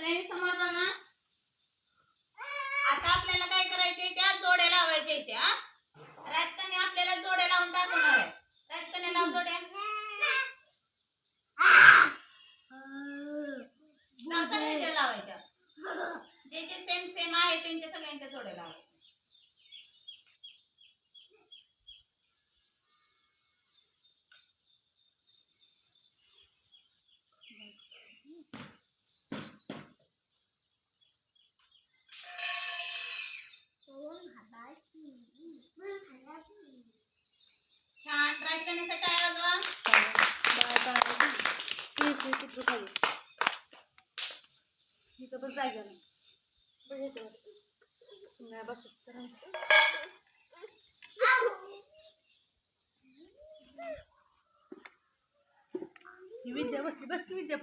सगळ्यांनी समोर बघा. आता आपल्याला काय करायचे त्या जोड्या लावायच्या त्या राजकन्या आपल्याला जोड्या लावून दाखवणार आहे राजकन्या लाव जोड्या. सगळ्यांच्या लावायच्या. जे जे सेम सेम आहे त्यांच्या सगळ्यांच्या जोड्या लावायच्या. छान ঢুকাবো তারপর জায়গা নেই বুঝতে পারছি আবার সত্তর হচ্ছে টিভি যাবো সিবাস টিভি যাবো